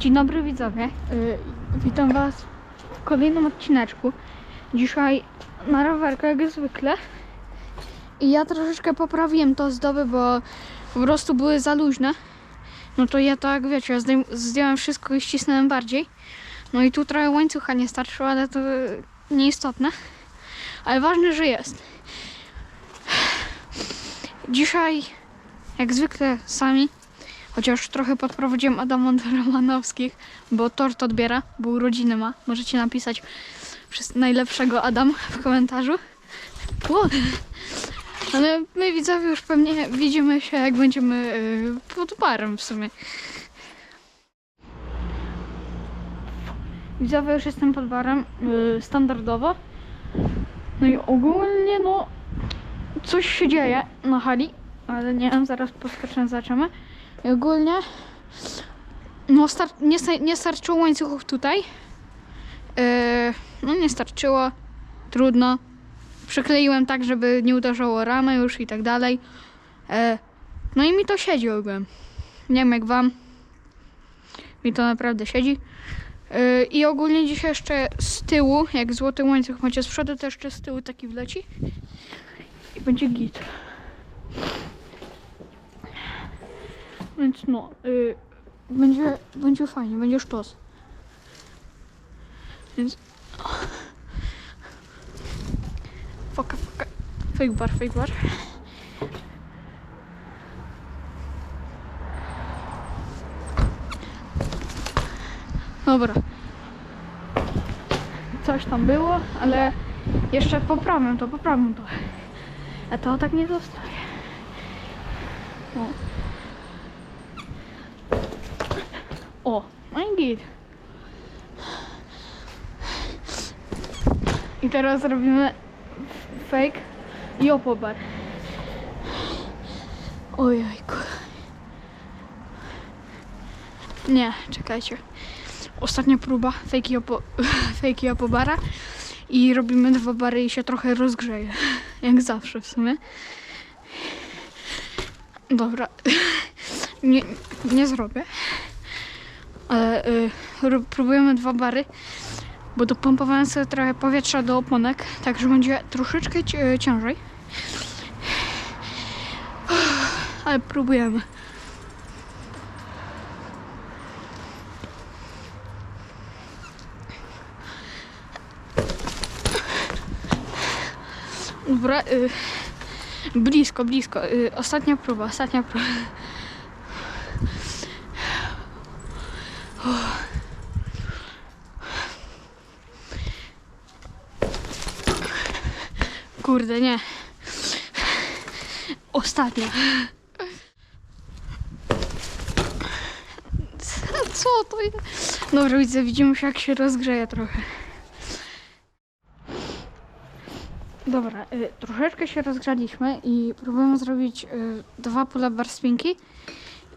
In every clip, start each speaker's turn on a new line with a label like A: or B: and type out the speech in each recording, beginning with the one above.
A: Dzień dobry widzowie. Y, Witam Was w kolejnym odcineczku. Dzisiaj na rowerku jak zwykle. I ja troszeczkę poprawiłem to zdoby, bo po prostu były za luźne. No to ja tak wiecie, zdejm- zdjąłem wszystko i ścisnąłem bardziej. No i tu trochę łańcucha nie starczyło, ale to nieistotne. Ale ważne, że jest. Dzisiaj jak zwykle sami Chociaż trochę podprowadziłem Adama do Romanowskich, bo tort odbiera, bo urodziny ma. Możecie napisać najlepszego Adam w komentarzu. O, ale my widzowie już pewnie widzimy się, jak będziemy yy, pod barem w sumie. Widzowie, już jestem pod barem, yy, standardowo. No i ogólnie, no, coś się dzieje na hali, ale nie wiem, zaraz poskoczę, zobaczymy. I ogólnie no star- nie, nie starczyło łańcuchów tutaj. Yy, no nie starczyło. Trudno. Przykleiłem tak, żeby nie uderzało ramy już i tak dalej. Yy, no i mi to siedzi. Nie wiem jak wam. Mi to naprawdę siedzi. Yy, I ogólnie dzisiaj jeszcze z tyłu, jak złoty łańcuch macie z przodu, to jeszcze z tyłu taki wleci. I będzie git. Więc no, y, będzie, będzie fajnie, będzie sztos. Więc... Foka, foka. Fake bar, fake bar. Dobra. Coś tam było, ale jeszcze poprawię to, poprawię to. A to tak nie zostaje. O. O, no i git. I teraz robimy fake i opobar. Ojejku. Nie, czekajcie. Ostatnia próba fake opo fake i opobara. I robimy dwa bary i się trochę rozgrzeje. Jak zawsze w sumie. Dobra. Nie, nie zrobię ale y, ró- próbujemy dwa bary, bo dopompowałem sobie trochę powietrza do oponek, także będzie troszeczkę ci- ciężej. Ale próbujemy. Dobra, y, blisko, blisko. Y, ostatnia próba, ostatnia próba. Kurde, nie. Ostatnia. Co to jest? Dobra, widzę, widzimy się jak się rozgrzeje trochę. Dobra, y, troszeczkę się rozgrzaliśmy i próbujemy zrobić y, dwa pula barspinki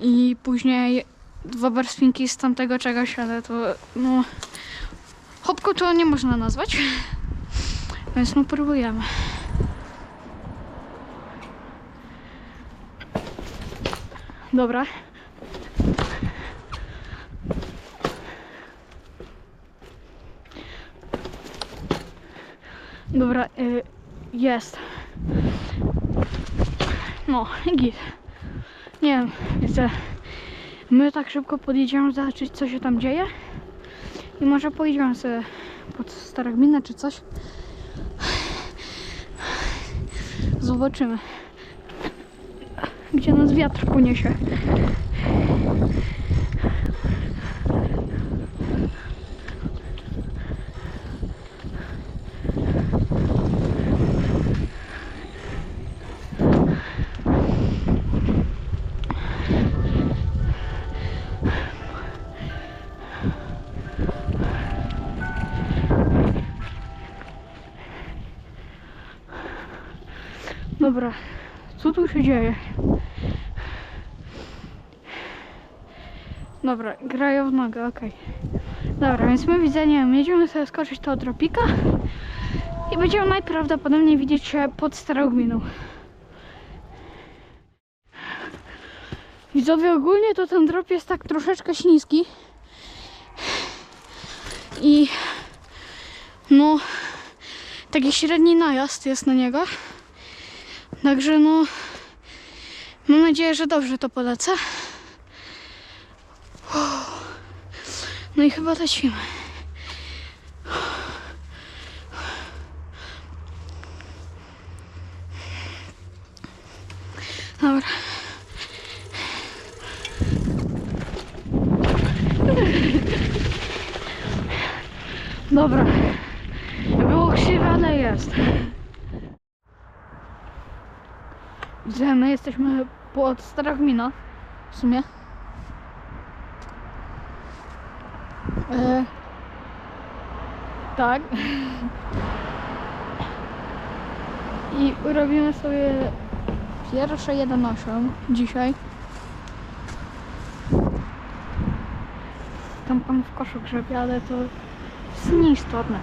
A: i później dwa barspinki z tamtego czegoś, ale to no... Hopko to nie można nazwać. Więc no próbujemy. Dobra. Dobra, y, jest. No, git. Nie wiem, widzę. My tak szybko podjedziemy zobaczyć co się tam dzieje. I może pojedziemy sobie pod Stara Gmina czy coś. Zobaczymy. Gdzie nas wiatr poniesie. Dobra, co tu się dzieje? Dobra, grają w nogę, okej. Dobra, więc my widzę, nie wiem, jedziemy sobie skoczyć to tropika i będziemy najprawdopodobniej widzieć się pod Starą Gminą. Widzowie, ogólnie to ten drop jest tak troszeczkę śliski, I no taki średni najazd jest na niego. Także no mam nadzieję, że dobrze to polecę. No i chyba lecimy. Dobra. Dobra. Było krzywe, jest. Gdzie my jesteśmy pod Stara Gmina. W sumie. E, tak. I robimy sobie pierwsze 1.8 dzisiaj. Tam pan w koszu grzebie, ale to jest nieistotne.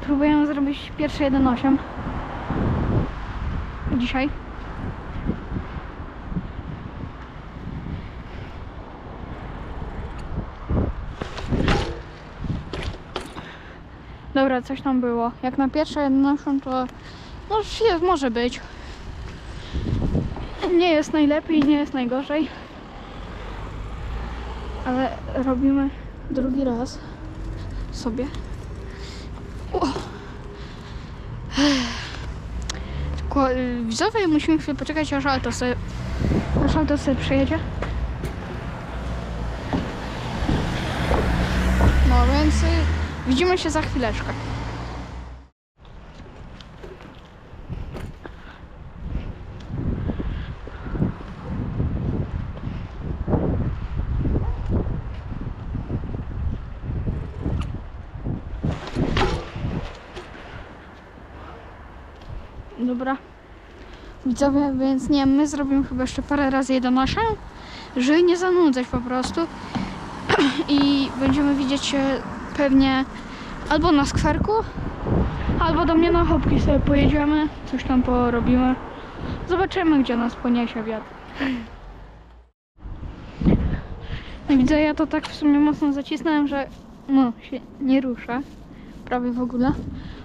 A: Próbujemy zrobić pierwsze 1.8 dzisiaj. Dobra, coś tam było. Jak na pierwsze 1.8 to no jest, może być. Nie jest najlepiej, nie jest najgorzej. Ale robimy drugi raz sobie. O. Tylko y, widzowie musimy chwilę poczekać, aż auto sobie, aż auto sobie przejedzie. No więc y, widzimy się za chwileczkę. Dobra. Widzowie, więc nie, my zrobimy chyba jeszcze parę razy 11, żeby nie zanudzać po prostu. I będziemy widzieć się pewnie albo na skwerku, albo do mnie na chopki sobie pojedziemy, coś tam porobimy. Zobaczymy, gdzie nas poniesie wiatr. No widzę, ja to tak w sumie mocno zacisnąłem, że no, się nie rusza. Prawie w ogóle.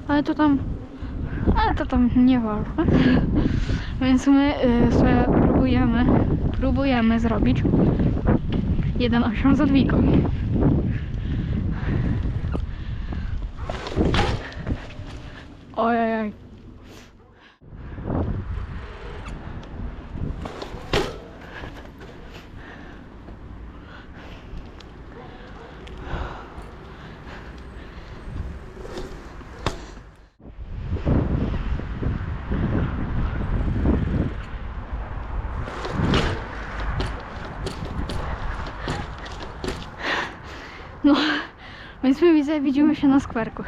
A: Ale to tam ale to tam nie ważne. Więc my y, sobie próbujemy, próbujemy zrobić 1.8 z odwiką. Ojej. No, więc my widzimy się na skwerku.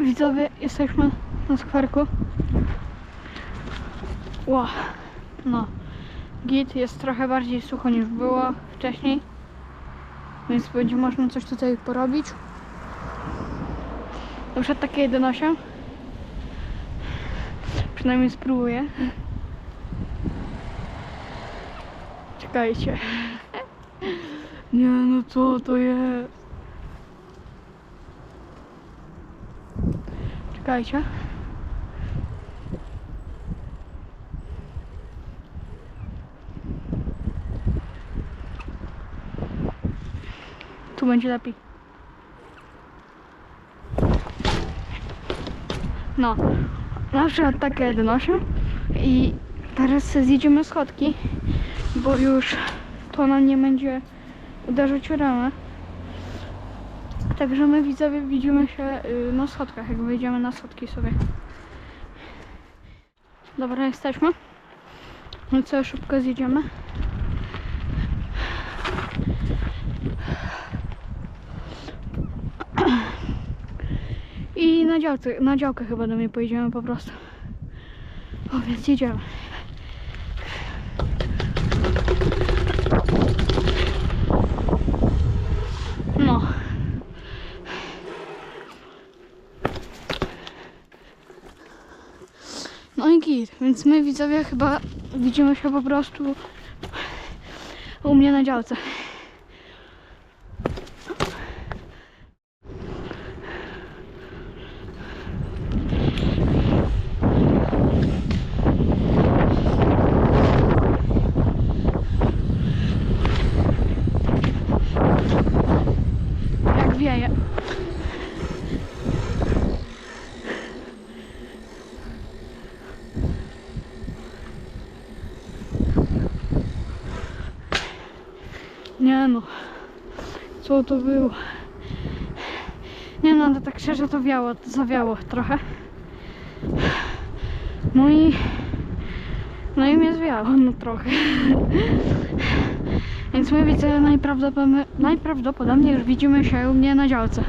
A: Widzowie, jesteśmy na skwerku. Ła, no. Git jest trochę bardziej sucho niż było wcześniej. Więc będzie można coś tutaj porobić. Na przykład takie 11. Przynajmniej spróbuję. Czekajcie. Nie no co to jest? Czekajcie. Będzie lepiej. No, na przykład takie 1,8 i teraz zjedziemy schodki, bo już to nam nie będzie uderzać w ramę. Także my widzowie widzimy się y, na schodkach, jak wyjdziemy na schodki sobie. Dobra, jesteśmy. No co, szybko zjedziemy. Na działce, na działkę chyba do mnie pojedziemy po prostu. O, więc jedziemy. No. No i git, więc my widzowie chyba widzimy się po prostu u mnie na działce. Jak wieje. Nie no. To było? Nie no, to tak szczerze to wiało, to zawiało trochę. No i... No i mnie zwiało, no trochę. Więc my widzę najprawdopodobniej, najprawdopodobniej już widzimy się u mnie na działce.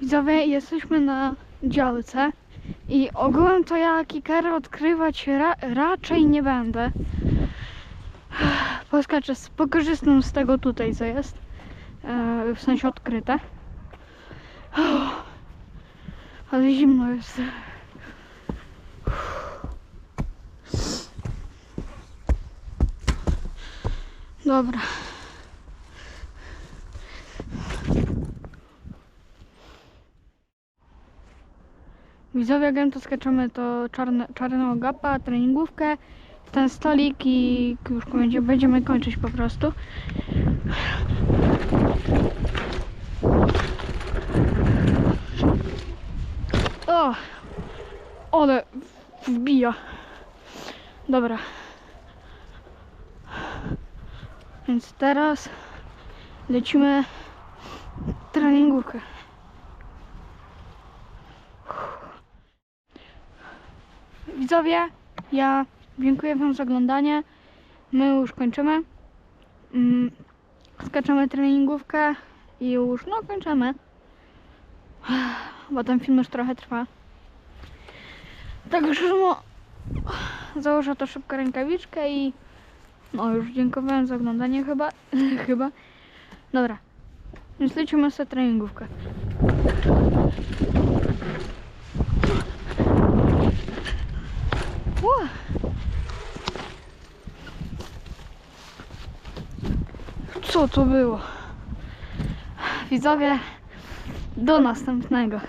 A: Widzowie, jesteśmy na działce i ogółem to ja kikery odkrywać ra raczej nie będę. Poskaczę, pokorzystam z tego tutaj, co jest. E, w sensie odkryte. Ale zimno jest. Dobra. Widzowie, jak to skaczemy to czarne, czarnego gapa, treningówkę, ten stolik i już będzie, będziemy kończyć po prostu. O! Ale wbija. Dobra. Więc teraz lecimy treningówkę. Widzowie, ja dziękuję Wam za oglądanie. My już kończymy. Mm, Skaczemy treningówkę i już, no kończymy. Bo ten film już trochę trwa. Także no, założę to szybko rękawiczkę i no już dziękowałem za oglądanie chyba. chyba. Dobra. Więc lecimy sobie treningówkę. Co to było? Widzowie, do następnego.